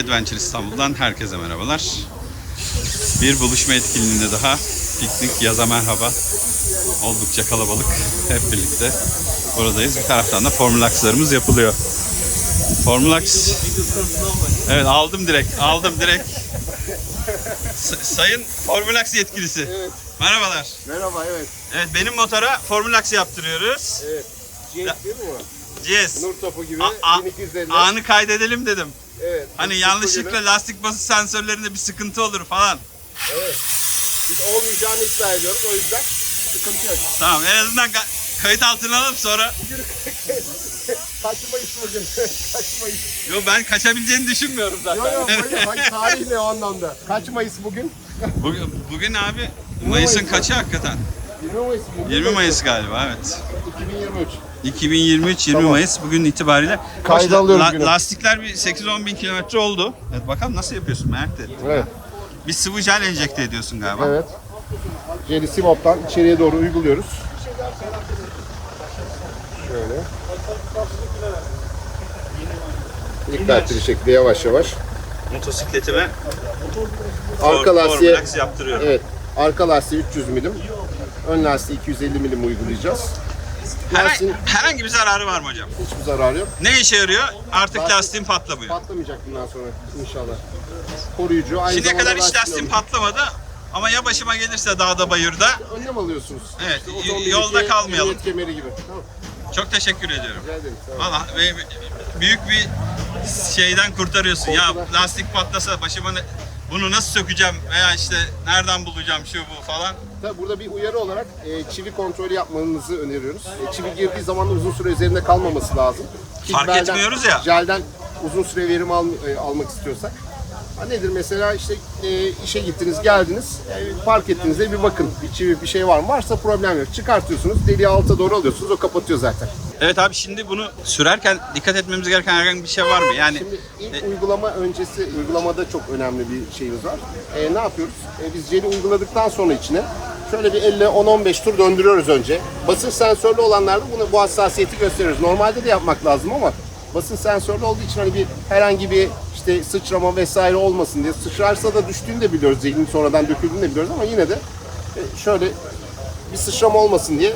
Adventure İstanbul'dan herkese merhabalar. Bir buluşma etkinliğinde daha piknik yaza merhaba. Oldukça kalabalık hep birlikte buradayız. Bir taraftan da Formulax'larımız yapılıyor. Formulax Evet aldım direkt. Aldım direkt. S- Sayın Formulax yetkilisi. Evet. Merhabalar. Merhaba evet. Evet benim motora Formulax yaptırıyoruz. Evet. GS değil mi bu? Yes. Nur topu gibi A- a- 1250. anı kaydedelim dedim. Evet. Hani yanlışlıkla gibi. lastik basınç sensörlerinde bir sıkıntı olur falan. Evet. Biz olmayacağını iddia ediyoruz o yüzden sıkıntı yok. Tamam en azından ka- kayıt altına alıp sonra Kaçmayız bugün. Kaçmayız. Yo ben kaçabileceğini düşünmüyorum zaten. Yok yok hayır, hayır tarih ne o anlamda. Kaç Mayıs bugün? bugün, bugün abi Mayıs'ın Mayıs. kaçı hakikaten? 20 Mayıs. bugün. 20 Mayıs galiba evet. 2023. 2023 20 Tamam. Mayıs bugün itibariyle. Kayda alıyoruz günü. Lastikler bir 8-10 bin kilometre oldu. Evet bakalım nasıl yapıyorsun merak da ettim. Evet. Bir sıvı jel enjekte ediyorsun galiba. Evet. Jeli Simop'tan içeriye doğru uyguluyoruz. Şöyle. Dikkatli bir şekilde yavaş yavaş. Motosikletime Arka For- lastiğe Formulax yaptırıyorum. Evet. Arka lastiği 300 milim. Ön lastiği 250 milim uygulayacağız. Herhangi, Lastiğin herhangi bir zararı var mı hocam? hiçbir zararı yok. Ne işe yarıyor? Artık Lastik- lastiğin patlamıyor. Patlamayacak bundan sonra inşallah. Koruyucu. Aynı Şimdiye kadar hiç lastiğin lastiğim alıyor. patlamadı. Ama ya başıma gelirse dağda bayırda Önlem alıyorsunuz. Evet, o y- zombi yolda gibi, kalmayalım. emniyet kemeri gibi. Tamam. çok teşekkür ediyorum. Rica ederim. Valla ve- büyük bir şeyden kurtarıyorsun. Ya lastik patlasa başıma ne, bunu nasıl sökeceğim veya işte nereden bulacağım şu bu falan. Tabii burada bir uyarı olarak e, çivi kontrolü yapmanızı öneriyoruz. E, çivi girdiği zaman da uzun süre üzerinde kalmaması lazım. Fark belden- etmiyoruz ya. Jelden uzun süre verim al- e, almak istiyorsak. Ha nedir mesela işte e, işe gittiniz geldiniz e, park ettiğinizde bir bakın bir çivi bir şey var mı varsa problem yok çıkartıyorsunuz deliği alta doğru alıyorsunuz o kapatıyor zaten. Evet abi şimdi bunu sürerken dikkat etmemiz gereken herhangi bir şey var mı? Yani Şimdi ilk uygulama öncesi uygulamada çok önemli bir şeyimiz var. E, ne yapıyoruz? E, biz jeli uyguladıktan sonra içine şöyle bir elle 10-15 tur döndürüyoruz önce. Basınç sensörlü olanlarda bunu bu hassasiyeti gösteriyoruz. Normalde de yapmak lazım ama basınç sensörlü olduğu için hani bir herhangi bir işte sıçrama vesaire olmasın diye sıçrarsa da düştüğünü de biliyoruz. Jelin sonradan döküldüğünü de biliyoruz ama yine de e, şöyle bir sıçrama olmasın diye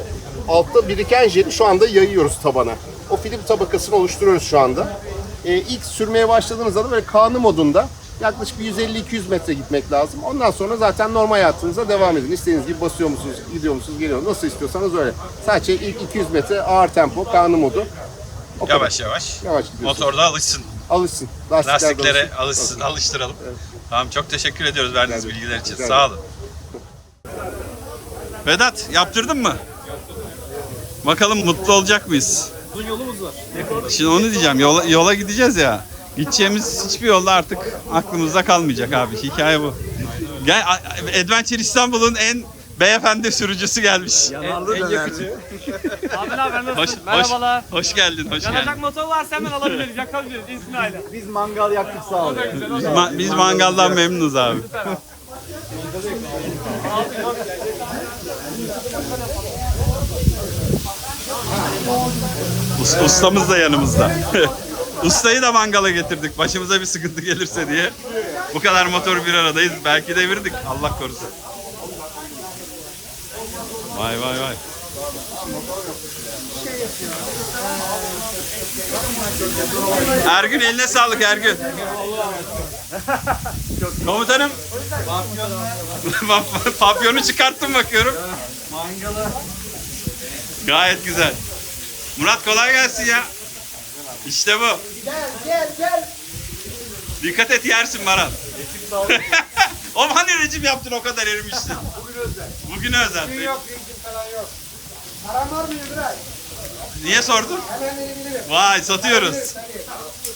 altta biriken jeli şu anda yayıyoruz tabana. O film tabakasını oluşturuyoruz şu anda. Ee, ilk sürmeye başladığınızda da böyle kanı modunda yaklaşık bir 150-200 metre gitmek lazım. Ondan sonra zaten normal hayatınıza devam edin. İstediğiniz gibi basıyor musunuz, gidiyor musunuz, geliyor musunuz, nasıl istiyorsanız öyle. Sadece ilk 200 metre ağır tempo, kanı modu. O kadar. yavaş yavaş Yavaş gidiyorsunuz. motorda alışsın. Alışsın. Lastikler Lastiklere alışsın. alışsın, alıştıralım. Tamam çok teşekkür ediyoruz verdiğiniz Rica bilgiler için. Rica Sağ olun. Vedat yaptırdın mı? Bakalım mutlu olacak mıyız? Uzun yolumuz var. Şimdi onu diyeceğim. Yola, yola gideceğiz ya. Gideceğimiz hiçbir yolda artık aklımızda kalmayacak abi. Hikaye bu. Gel Adventure İstanbul'un en beyefendi sürücüsü gelmiş. Yanarlı dönerci. Abi ne haber Hoş, nasılsın? hoş, Merhabalar. hoş geldin, hoş Yanacak geldin. motor varsa hemen alabiliriz, yakabiliriz İsmail'e. Biz mangal yaktık sağ olun. Biz, ma- biz mangaldan memnunuz abi. Us- ustamız da yanımızda. Ustayı da mangala getirdik. Başımıza bir sıkıntı gelirse diye. Bu kadar motor bir aradayız. Belki devirdik. Allah korusun. Vay vay vay. Ergün eline sağlık Ergün. Komutanım. Papyonu çıkarttım bakıyorum. Gayet güzel. Murat kolay gelsin ya. İşte bu. Gel gel gel. Dikkat et yersin Baran. o hani rejim yaptın o kadar erimiştin. Bugün özel. Bugün özel. Yok rejim falan yok. Param var mı biraz? Niye sordun? Hemen verebilirim. Vay satıyoruz.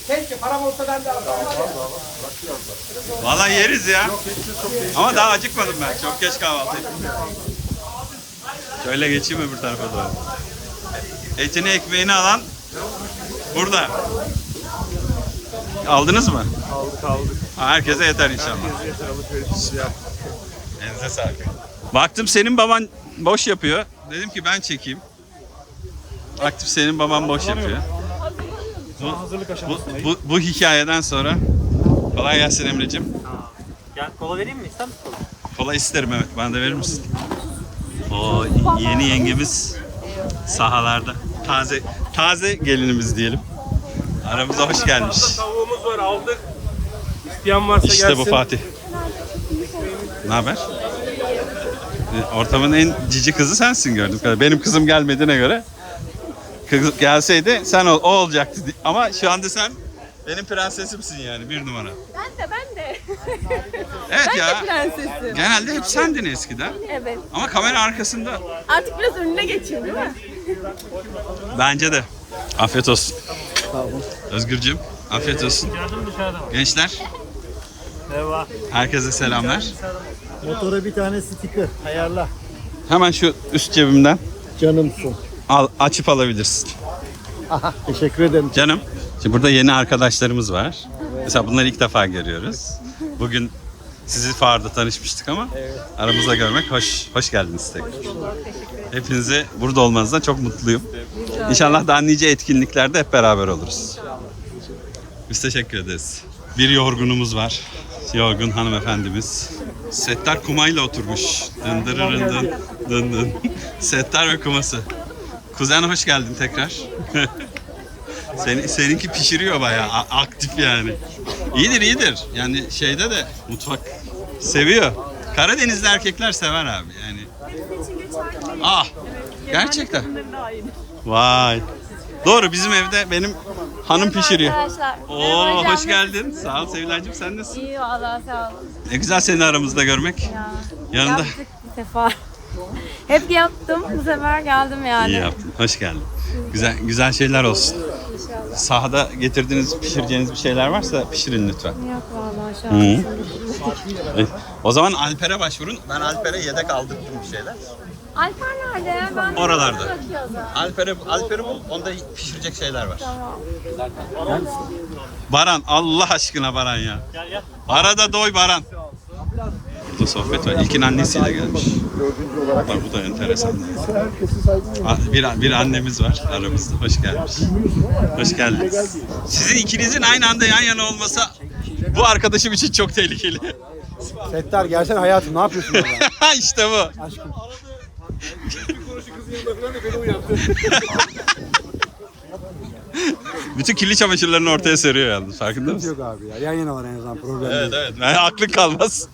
Keşke param olsa ben de alsam. Vallahi yeriz ya. Ama daha acıkmadım ben. Çok geç kahvaltı ettim. Şöyle geçeyim öbür tarafa doğru. Etini ekmeğini alan burada. Aldınız mı? Aldık aldık. Ha, Herkese yeter inşallah. Yeter alışverişimizi yaptık. Elinize sağlık. Baktım senin baban boş yapıyor. Dedim ki ben çekeyim. Baktım senin baban boş yapıyor. Bu, Hazırlık bu, aşamasındayız. bu, bu hikayeden sonra Kolay gelsin Emre'cim. Gel kola vereyim mi? İster misin kola? Kola isterim evet. Bana da verir misin? O yeni yengemiz sahalarda. Taze taze gelinimiz diyelim. Aramıza hoş gelmiş. Tavuğumuz var aldık. İsteyen varsa İşte gelsin. bu Fatih. Ne haber? Ortamın en cici kızı sensin gördüm. Benim kızım gelmediğine göre kız gelseydi sen ol, o olacaktı. Ama şu anda sen benim prensesimsin yani bir numara. Ben de ben de. Evet ben ya. de prensesim. Genelde hep sendin eskiden. Evet. Ama kamera arkasında Artık biraz önüne geçeyim değil mi? bence de. Afiyet olsun. Özgürcüm afiyet olsun. Geldim dışarıdan. Gençler Merhaba. herkese selamlar. Motora bir tane sticker ayarla. Hemen şu üst cebimden Canımsın. Al, açıp alabilirsin. Aha teşekkür ederim. Canım. Şimdi burada yeni arkadaşlarımız var. Mesela bunları ilk defa görüyoruz. Bugün sizi fuarda tanışmıştık ama aramızda görmek hoş hoş geldiniz tekrar. Hepinize burada olmanızdan çok mutluyum. İnşallah daha nice etkinliklerde hep beraber oluruz. Biz teşekkür ederiz. Bir yorgunumuz var. Yorgun hanımefendimiz. Settar kumayla oturmuş. Dın dırırın dın dın dın. Settar ve kuması. Kuzen hoş geldin tekrar. Seni, seninki pişiriyor bayağı a- aktif yani. İyidir iyidir. Yani şeyde de mutfak seviyor. Karadenizli erkekler sever abi yani. Ah gerçekten. Vay. Doğru bizim evde benim hanım pişiriyor. Arkadaşlar. Oo hoş geldin. Sağ ol Sevilay'cığım sen nasılsın? İyi valla sağ olun. Ne güzel seni aramızda görmek. Ya. Yanında. Yaptık bir sefer. Hep yaptım. Bu sefer geldim yani. İyi yaptın. Hoş geldin. Güzel güzel şeyler olsun. Sahada getirdiğiniz, pişireceğiniz bir şeyler varsa pişirin lütfen. Yok valla şu Hı. an. E, O zaman Alper'e başvurun. Ben Alper'e yedek aldırdım bir şeyler. Alper nerede? Ben Oralarda. Alper'e Alper'i bul. Onda pişirecek şeyler var. Tamam. Baran Allah aşkına Baran ya. Gel gel. Arada doy Baran. Burada sohbet var. İlkin annesiyle gelmiş. Bak bu da enteresan. herkesi saygı A- Bir, bir annemiz var aramızda. Hoş gelmiş. Hoş geldiniz. Sizin ikinizin aynı anda yan yana olması bu arkadaşım için çok tehlikeli. Settar gelsene hayatım ne yapıyorsun orada? işte bu. Bütün kirli çamaşırlarını ortaya seriyor yalnız. Farkında mısın? Yok abi ya yan yana var en azından problem Evet evet. Ben aklın kalmaz.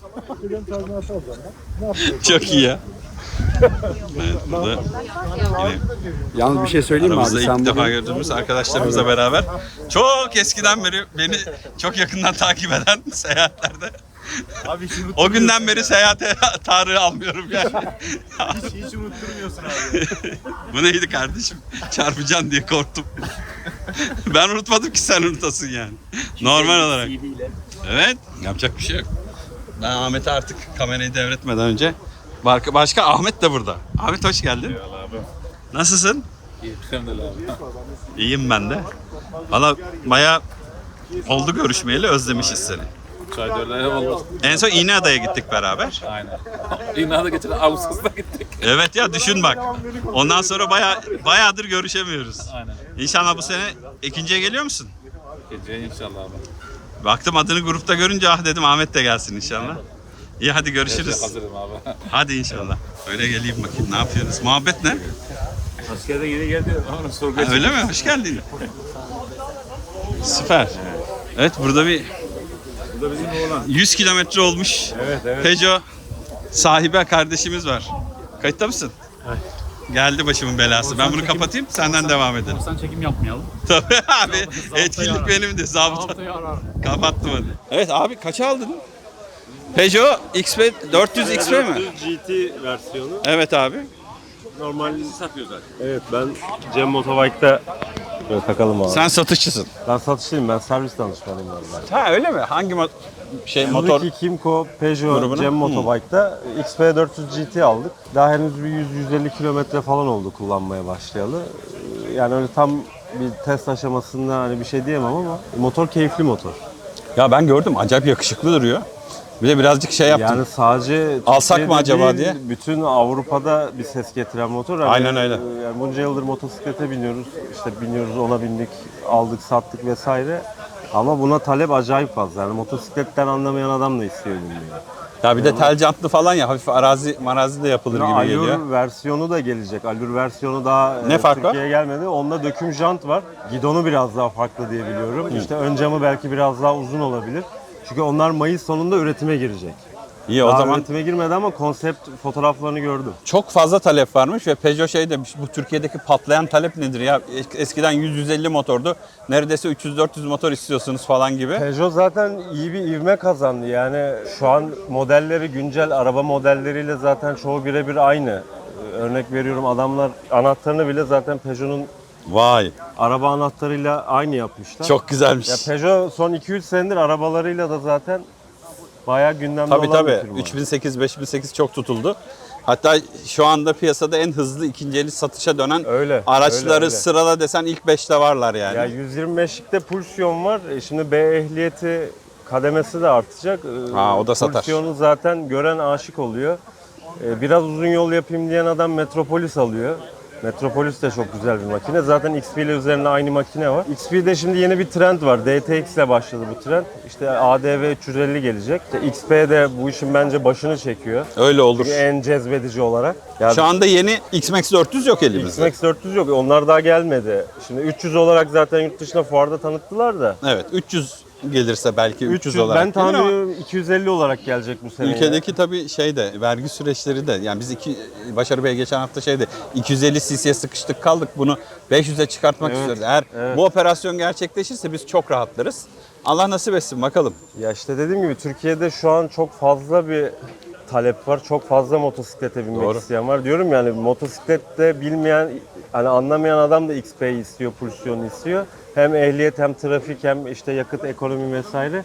Çok iyi ya. Evet burada yine Yalnız bir şey söyleyeyim mi abi? aramızda Sen ilk defa bugün gördüğümüz arkadaşlarımızla beraber çok eskiden beri beni çok yakından takip eden seyahatlerde Abi hiç, o günden beri seyahate Tarık'ı almıyorum yani. hiç unutturmuyorsun abi. Bu neydi kardeşim? Çarpacaksın diye korktum. ben unutmadım ki sen unutasın yani. Normal olarak. Evet, yapacak bir şey yok. Ben Ahmet'e artık kamerayı devretmeden önce Başka, başka Ahmet de burada. Ahmet hoş geldin. Nasılsın? İyiyim ben de. Valla baya oldu görüşmeyeli özlemişiz seni. Eyvallah. En son İğneada'ya gittik beraber. Aynen. İnada geçen Ağustos'ta gittik. Evet ya düşün bak. Ondan sonra baya bayağıdır görüşemiyoruz. Aynen. İnşallah bu sene ikinciye geliyor musun? Gece inşallah abi. Baktım adını grupta görünce ah dedim Ahmet de gelsin inşallah. İyi hadi görüşürüz. Hazırım abi. Hadi inşallah. Öyle geleyim bakayım ne yapıyorsunuz? Muhabbet ne? Askerde yeni geldi. Onu sorgu Ha, öyle mi? Hoş geldin. Süper. Evet burada bir Bu da bizim oğlan. 100 kilometre olmuş Evet evet. Peugeot sahibi kardeşimiz var. Kayıtta mısın? Geldi başımın belası. Ben bunu kapatayım, senden devam edelim. Sen çekim yapmayalım. Tabii abi, etkinlik benimdi. Zabıta. Haftaya arar. Kapattım hadi. Evet abi kaça aldın? Peugeot XP 400 XP mi? GT versiyonu. Evet abi. Normal satıyor zaten. Evet ben Cem Motobike'da böyle takalım abi. Sen satışçısın. Ben satışçıyım ben servis danışmanıyım normalde. Ha öyle mi? Hangi mo- şey motor? Suzuki Kimco Peugeot Grubuna? Cem Hı. Motobike'da XP400 GT aldık. Daha henüz bir 100-150 kilometre falan oldu kullanmaya başlayalı. Ee, Yani öyle tam bir test aşamasında hani bir şey diyemem ama motor keyifli motor. Ya ben gördüm acayip yakışıklı duruyor. Bir de birazcık şey yaptım. Yani sadece Alsak mı acaba değil, diye? Bütün Avrupa'da bir ses getiren motor. Hani, Aynen öyle. e, Yani bunca yıldır motosiklete biniyoruz. İşte biniyoruz ona bindik, aldık, sattık vesaire. Ama buna talep acayip fazla. Yani motosikletten anlamayan adam da istiyor bilmiyor. Ya bir de tel jantlı falan ya hafif arazi marazi de yapılır gibi geliyor. versiyonu da gelecek. Allure versiyonu daha Ne e, fark var? Türkiye'ye gelmedi. Onda döküm jant var. Gidonu biraz daha farklı diye biliyorum. İşte ön camı belki biraz daha uzun olabilir. Çünkü onlar Mayıs sonunda üretime girecek. İyi o Daha zaman üretime girmedi ama konsept fotoğraflarını gördüm. çok fazla talep varmış ve Peugeot şey demiş bu Türkiye'deki patlayan talep nedir ya? Es- Eskiden 100-150 motordu. Neredeyse 300-400 motor istiyorsunuz falan gibi. Peugeot zaten iyi bir ivme kazandı. Yani şu an modelleri güncel araba modelleriyle zaten çoğu birebir aynı. Ee, Örnek veriyorum adamlar anahtarını bile zaten Peugeot'un Vay araba anahtarıyla aynı yapmışlar. çok güzelmiş. Ya Peugeot son 2-3 senedir arabalarıyla da zaten bayağı gündemde Tabii olan bir tabii. firma. 3008 5008 çok tutuldu. Hatta şu anda piyasada en hızlı ikinci eli satışa dönen Öyle, araçları öyle, öyle. sırala desen ilk 5'te varlar yani. Ya 125'likte pulsiyon var. E Şimdi B ehliyeti kademesi de artacak. E, Ha, o da satar. Pulsiyonu zaten gören aşık oluyor. E, Biraz uzun yol yapayım diyen adam Metropolis alıyor. Metropolis de çok güzel bir makine. Zaten XP ile üzerinde aynı makine var. XP'de şimdi yeni bir trend var. DTX ile başladı bu trend. İşte ADV 350 gelecek. İşte XP de bu işin bence başını çekiyor. Öyle olur. En cezbedici olarak. Ya Şu anda yeni X-Max 400 yok elimizde. X-Max 400 yok. Onlar daha gelmedi. Şimdi 300 olarak zaten yurt dışında fuarda tanıttılar da. Evet 300 gelirse belki 300, 300 olarak ben gelir ama tahminim 250 olarak gelecek bu sene. Ülkedeki tabii şey de vergi süreçleri de yani biz iki Başarı Bey geçen hafta şeyde 250 cc'ye sıkıştık kaldık bunu 500'e çıkartmak Evet, istiyoruz. Eğer evet. bu operasyon gerçekleşirse biz çok rahatlarız. Allah nasip etsin bakalım. Ya işte dediğim gibi Türkiye'de şu an çok fazla bir talep var. Çok fazla motosiklete binmek Doğru. isteyen var. Diyorum yani motosiklette bilmeyen, hani anlamayan adam da XP'yi istiyor, pulsiyonu istiyor. Hem ehliyet hem trafik hem işte yakıt ekonomi vesaire.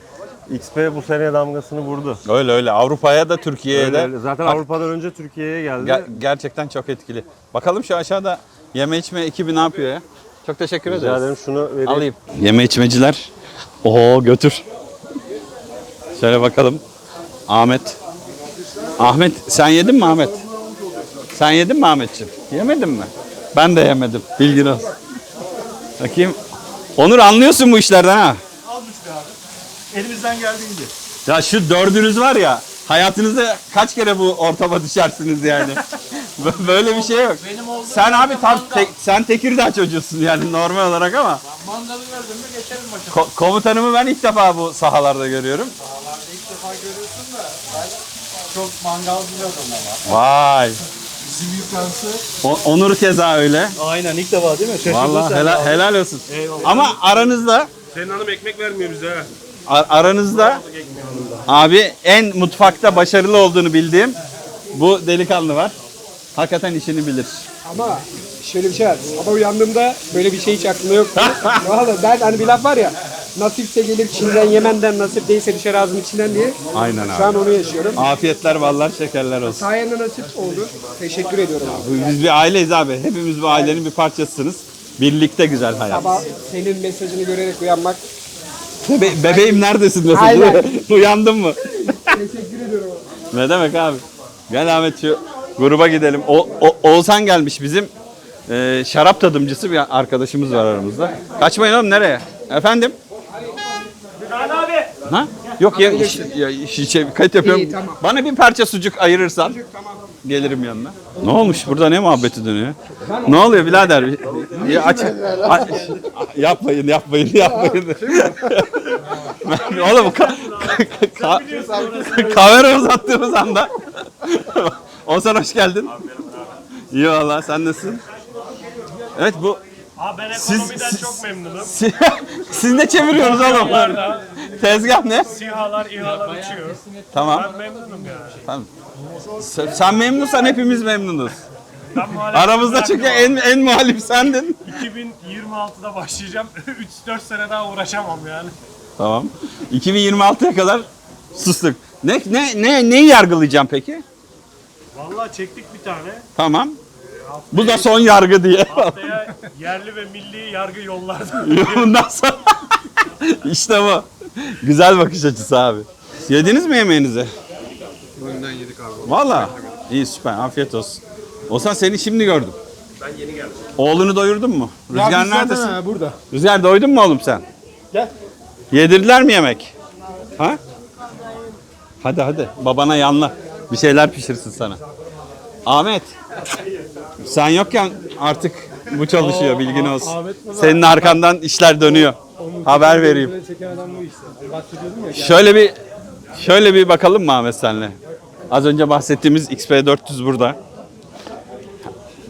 XP bu sene damgasını vurdu. Öyle öyle Avrupa'ya da Türkiye'ye de öyle. Zaten Bak, Avrupa'dan önce Türkiye'ye geldi. ger- gerçekten çok etkili. Bakalım şu aşağıda yeme içme ekibi ne yapıyor ya? Çok teşekkür Rica ederiz. ederim şunu vereyim. Alayım. Yeme içmeciler. Oo götür. Şöyle bakalım. Ahmet. Ahmet sen yedin mi Ahmet? Sen yedin mi Ahmetciğim? Yemedin mi? Ben de yemedim. Bilgin olsun. Bakayım. Onur anlıyorsun bu işlerden ha. Elimizden geldiğince. Ya şu dördünüz var ya hayatınızda kaç kere bu ortama düşersiniz yani. Bö- Böyle bir şey yok. sen abi tam tek- sen Tekirdağ çocuğusun yani normal olarak ama. Mangalı gördüm mü geçerim başa. Ko- komutanımı ben ilk defa bu sahalarda görüyorum. Çok mangalcı bir ama. Vay. Bizim yukarısı. O- Onur keza öyle. Aynen ilk defa değil mi? Şaşırdın Vallahi sen helal, abi. helal olsun. Ama aranızda Senin hanım ekmek vermiyor bize ha. ar- aranızda abi en mutfakta başarılı olduğunu bildiğim bu delikanlı var. Hakikaten işini bilir. Ama şöyle bir şey var. Sabah uyandığımda böyle bir şey hiç aklımda yoktu. Valla ben hani bir laf var ya. Nasipse gelir Çin'den Yemen'den nasip değilse düşer ağzının içinden diye. Aynen Şu an onu yaşıyorum. Afiyetler ballar şekerler olsun. Sayende nasip oldu. Teşekkür ediyorum abi. Biz bir aileyiz abi. Hepimiz bu ailenin bir parçasısınız. Birlikte güzel hayat. Sabah senin mesajını görerek uyanmak. Be- bebeğim neredesin mesajı? Aynen. Uyandın mı? Teşekkür ediyorum. ne demek abi? Gel Ahmet şu gruba gidelim. O, O- Oğuzhan gelmiş bizim e, şarap tadımcısı bir arkadaşımız var aramızda. Kaçmayın oğlum nereye? Efendim? Ha? Yok ya, iş- ya iş- şey, kayıt yapıyorum. İyi, tamam. Bana bir parça sucuk ayırırsan gelirim yanına. Ne olmuş? Burada ne muhabbeti dönüyor? Ne oluyor birader? Bir- bir aç, aç- yapmayın, yapmayın, yapmayın. Ben- Oğlum ka- ka- ka- kamera uzattığımız anda. Oğuzhan hoş geldin. İyi valla sen nasılsın? Evet bu Abi ben ekonomiden siz- çok memnunum. siz, siz ne çeviriyorsunuz oğlum? Tezgah ne? SİHA'lar, İHA'lar uçuyor. Tamam. Ben memnunum yani. Tamam. Sen, sen memnunsan hepimiz memnunuz. Ben muhalefet Aramızda çünkü en en muhalif sendin. 2026'da başlayacağım. 3-4 sene daha uğraşamam yani. Tamam. 2026'ya kadar sustuk. Ne ne ne neyi yargılayacağım peki? Vallahi çektik bir tane. Tamam. Bu da son yargı diye. Haftaya yerli ve milli yargı yollarda. Bundan sonra işte bu. Güzel bakış açısı abi. Yediniz mi yemeğinizi? Önden yedik abi. Valla. İyi süper. Afiyet olsun. Olsan seni şimdi gördüm. Ben yeni geldim. Oğlunu doyurdun mu? Rüzgar neredesin? burada. Rüzgar doydun mu oğlum sen? Gel. Yedirdiler mi yemek? Ha? Hadi hadi babana yanla. Bir şeyler pişirsin sana. Ahmet. Sen yokken artık bu çalışıyor bilgin olsun. Senin arkandan işler dönüyor. Haber vereyim. Çeken adam bu işte. Bahsediyordum ya. Şöyle bir şöyle bir bakalım mı Ahmet senle? Az önce bahsettiğimiz XP400 burada.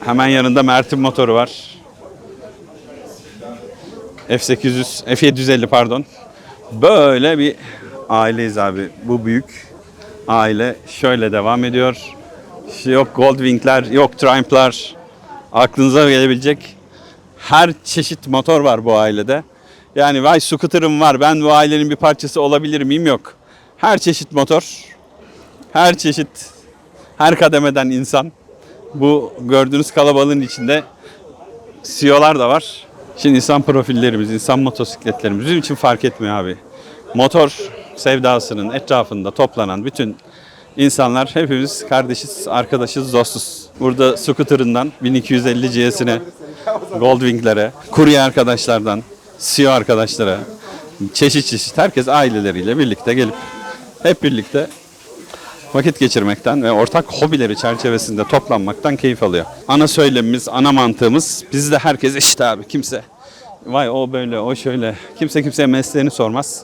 Hemen yanında Mert'in motoru var. F800, F750 pardon. Böyle bir aileyiz abi. Bu büyük aile şöyle devam ediyor. İşte yok Goldwing'ler, yok Triumph'lar. Aklınıza gelebilecek her çeşit motor var bu ailede. Yani vay scooter'ım var ben bu ailenin bir parçası olabilir miyim yok. Her çeşit motor, her çeşit, her kademeden insan. Bu gördüğünüz kalabalığın içinde CEO'lar da var. Şimdi insan profillerimiz, insan motosikletlerimiz bizim için fark etmiyor abi. Motor sevdasının etrafında toplanan bütün insanlar hepimiz kardeşiz, arkadaşız, dostuz. Burada scooter'ından 1250 GS'ine, Goldwing'lere, kurye arkadaşlardan, CEO arkadaşlara, çeşit çeşit herkes aileleriyle birlikte gelip hep birlikte vakit geçirmekten ve ortak hobileri çerçevesinde toplanmaktan keyif alıyor. Ana söylemimiz, ana mantığımız bizde herkes eşit abi. Kimse vay o böyle, o şöyle. Kimse kimseye mesleğini sormaz.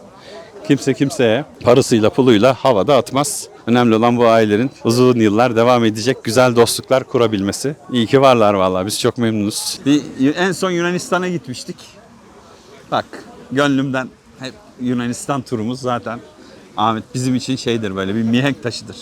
Kimse kimseye parasıyla puluyla havada atmaz. Önemli olan bu ailelerin uzun yıllar devam edecek güzel dostluklar kurabilmesi. İyi ki varlar vallahi biz çok memnunuz. Bir, en son Yunanistan'a gitmiştik. Bak gönlümden hep Yunanistan turumuz zaten Ahmet bizim için şeydir böyle bir mihenk taşıdır.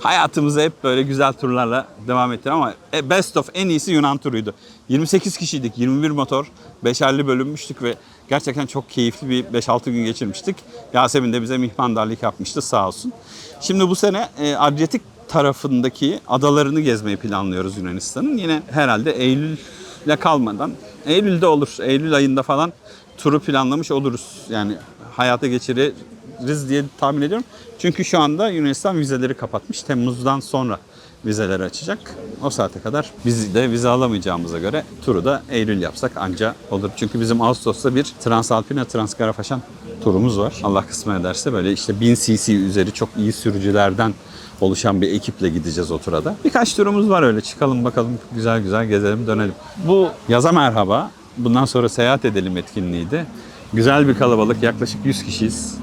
Hayatımızı hep böyle güzel turlarla devam ettir ama e, best of en iyisi Yunan turuydu. 28 kişiydik, 21 motor, beşerli bölünmüştük ve gerçekten çok keyifli bir 5-6 gün geçirmiştik. Yasemin de bize mihmandarlık yapmıştı sağ olsun. Şimdi bu sene e, Adriyatik tarafındaki adalarını gezmeyi planlıyoruz Yunanistan'ın. Yine herhalde Eylül'le kalmadan, Eylül'de olur, Eylül ayında falan turu planlamış oluruz. Yani hayata geçiririz diye tahmin ediyorum. Çünkü şu anda Yunanistan vizeleri kapatmış. Temmuz'dan sonra vizeleri açacak. O saate kadar biz de vize alamayacağımıza göre turu da Eylül yapsak anca olur. Çünkü bizim Ağustos'ta bir Transalpina Transgarafaşan turumuz var. Allah kısmet ederse böyle işte 1000 cc üzeri çok iyi sürücülerden oluşan bir ekiple gideceğiz o tura da. Birkaç turumuz var öyle çıkalım bakalım güzel güzel gezelim dönelim. Bu yaza merhaba. Bundan sonra seyahat edelim etkinliğiydi. Güzel bir kalabalık yaklaşık 100 kişiyiz.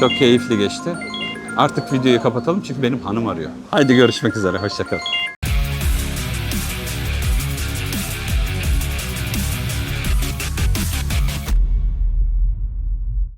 Çok keyifli geçti. Artık videoyu kapatalım çünkü benim hanım arıyor. Haydi görüşmek üzere hoşçakalın.